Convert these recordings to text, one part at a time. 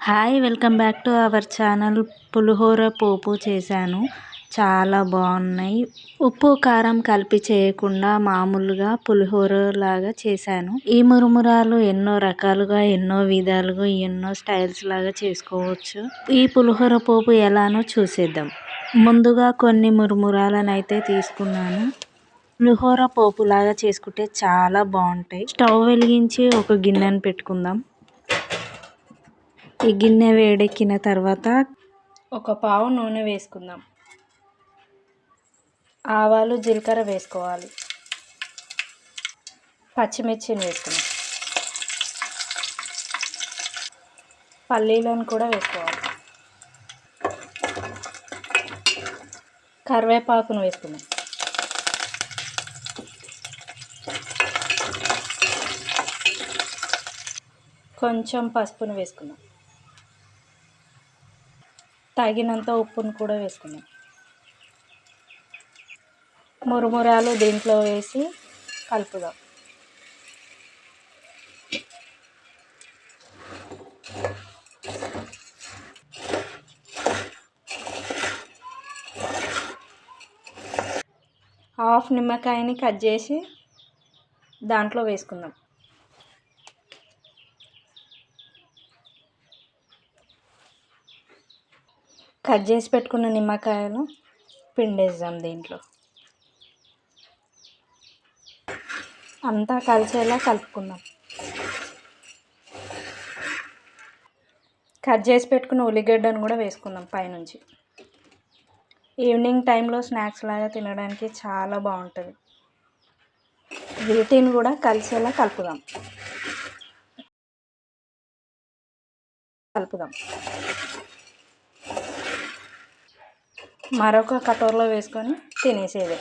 Hi welcome back to our channel. Pulihora పోపు చేశాను. చాలా బాగున్నాయి. ఉప్పు కారం కలిపి చేయకుండా మామూలుగా పులిహోర లాగా చేశాను. ఈ మురుమురాలు ఎన్నో రకాలుగా ఎన్నో విధాలుగా ఎన్నో స్టైల్స్ లాగా చేసుకోవచ్చు. ఈ పులిహోర పోపు ఎలానో చూసేద్దాం. ముందుగా కొన్ని మురుమురాలను అయితే తీసుకున్నాను. పులిహోర పోపు లాగా చేసుకుంటే చాలా బాగుంటాయి. స్టవ్ వెలిగించి ఒక గిన్నెను పెట్టుకుందాం. ఈ గిన్నె వేడెక్కిన తర్వాత ఒక పావు నూనె వేసుకుందాం. ఆవాలు జీలకర్ర వేసుకోవాలి. పచ్చిమిర్చిని వేసుకుందాం. పల్లీలను కూడా వేసుకోవాలి. కరివేపాకును వేసుకుందాం. కొంచెం పసుపును వేసుకుందాం. తగినంత ఉప్పును కూడా వేసుకుందాం. మురుమురాలు దీంట్లో వేసి కలుపుదాం. హాఫ్ నిమ్మకాయని కట్ చేసి దాంట్లో వేసుకుందాం. కట్ చేసి పెట్టుకున్న నిమ్మకాయను పిండేద్దాం దీంట్లో. అంతా కలిసేలా కలుపుకుందాం. కట్ చేసి పెట్టుకున్న ఉల్లిగడ్డను కూడా వేసుకుందాం పైనుంచి. ఈవినింగ్ టైంలో స్నాక్స్ లాగా తినడానికి చాలా బాగుంటుంది. వీటిని కూడా కలిసేలా కలుపుదాం. కలుపుదాం. మరొక కటోరలో వేసుకొని తినేసేది.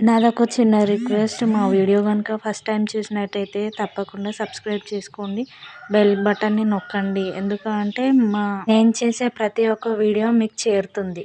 నాదొక చిన్న రిక్వెస్ట్ మా వీడియో కనుక ఫస్ట్ టైం చూసినట్టయితే తప్పకుండా సబ్స్క్రైబ్ చేసుకోండి. బెల్ బటన్ని నొక్కండి. ఎందుకంటే మా నేను చేసే ప్రతి ఒక్క వీడియో మీకు చేరుతుంది.